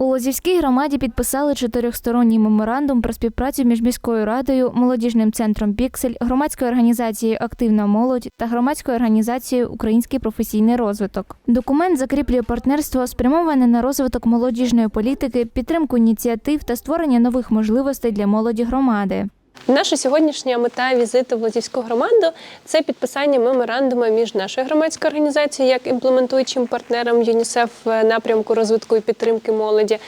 У Лозівській громаді підписали чотирьохсторонній меморандум про співпрацю між міською радою, молодіжним центром Піксель, громадською організацією Активна молодь та громадською організацією Український професійний розвиток. Документ закріплює партнерство, спрямоване на розвиток молодіжної політики, підтримку ініціатив та створення нових можливостей для молоді громади. Наша сьогоднішня мета візиту в Лозівську громаду це підписання меморандуму між нашою громадською організацією як імплементуючим партнером ЮНІСЕФ в напрямку розвитку і підтримки молоді,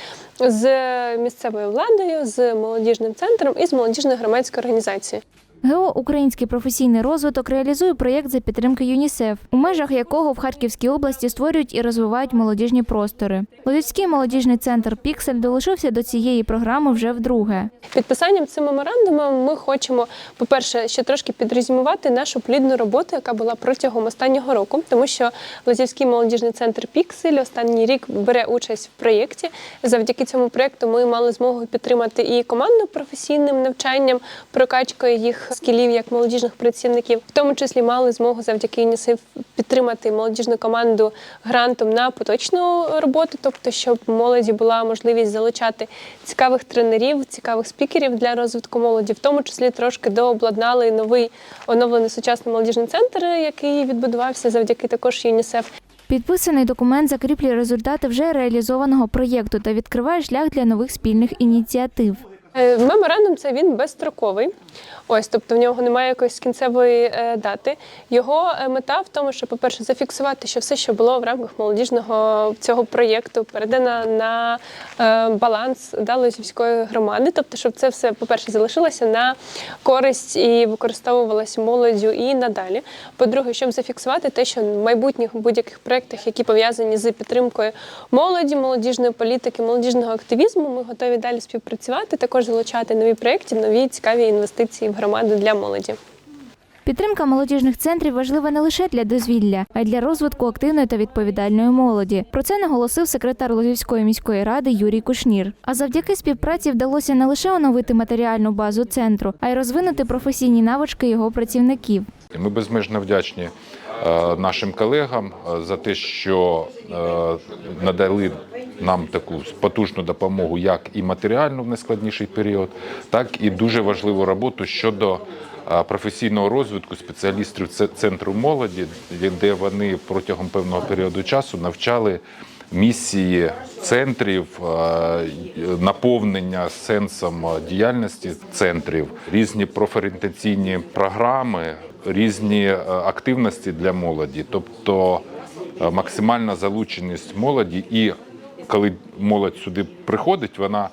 з місцевою владою, з молодіжним центром і з молодіжною громадською організацією. ГО Український професійний розвиток реалізує проєкт за підтримки ЮНІСЕФ, у межах якого в Харківській області створюють і розвивають молодіжні простори. Лозівський молодіжний центр Піксель долучився до цієї програми вже вдруге. Підписанням цим меморандумом ми хочемо, по-перше, ще трошки підрезюмувати нашу плідну роботу, яка була протягом останнього року, тому що Лозівський молодіжний центр Піксель останній рік бере участь в проєкті. Завдяки цьому проєкту ми мали змогу підтримати і команду професійним навчанням, прокачкою їх скілів як молодіжних працівників, в тому числі мали змогу завдяки ЮНІСЕФ підтримати молодіжну команду грантом на поточну роботу, тобто щоб молоді була можливість залучати цікавих тренерів, цікавих спікерів для розвитку молоді, в тому числі трошки дообладнали новий оновлений сучасний молодіжний центр, який відбудувався завдяки також ЮНІСЕФ. Підписаний документ закріплює результати вже реалізованого проєкту та відкриває шлях для нових спільних ініціатив. Е, Меморандум це він безстроковий. Ось, тобто в нього немає якоїсь кінцевої е, дати. Його е, мета в тому, що, по-перше, зафіксувати, що все, що було в рамках молодіжного цього проєкту, передано на баланс Далозівської громади. Тобто, щоб це все, по-перше, залишилося на користь і використовувалося молоддю і надалі. По-друге, щоб зафіксувати те, що в майбутніх будь-яких проєктах, які пов'язані з підтримкою молоді, молодіжної політики, молодіжного активізму, ми готові далі співпрацювати, також залучати нові проєкти, нові цікаві інвестиції в громаду для молоді. Підтримка молодіжних центрів важлива не лише для дозвілля, а й для розвитку активної та відповідальної молоді. Про це наголосив секретар Лозівської міської ради Юрій Кушнір. А завдяки співпраці вдалося не лише оновити матеріальну базу центру, а й розвинути професійні навички його працівників. Ми безмежно вдячні е, нашим колегам е, за те, що е, надали нам таку потужну допомогу, як і матеріальну в найскладніший період, так і дуже важливу роботу щодо е, професійного розвитку спеціалістів центру молоді, де вони протягом певного періоду часу навчали місії центрів, е, наповнення сенсом діяльності центрів, різні профорієнтаційні програми, різні е, активності для молоді, тобто максимальна залученість молоді. І коли молодь сюди приходить, вона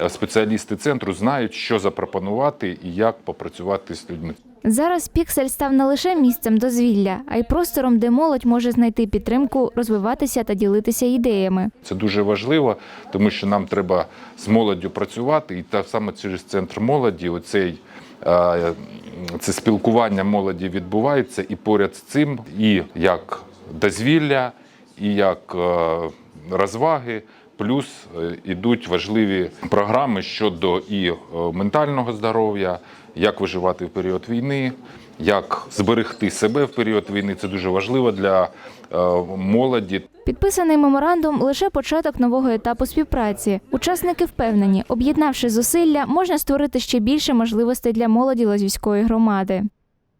е, спеціалісти центру знають, що запропонувати і як попрацювати з людьми. Зараз Піксель став не лише місцем дозвілля, а й простором, де молодь може знайти підтримку, розвиватися та ділитися ідеями. Це дуже важливо, тому що нам треба з молоддю працювати, і так саме через центр молоді, оцей е, це спілкування молоді відбувається, і поряд з цим і як дозвілля, і як е, розваги. Плюс е, ідуть важливі програми щодо і е, ментального здоров'я, як виживати в період війни, як зберегти себе в період війни. Це дуже важливо для е, молоді. Підписаний меморандум лише початок нового етапу співпраці. Учасники впевнені, об'єднавши зусилля, можна створити ще більше можливостей для молоді Лозівської громади.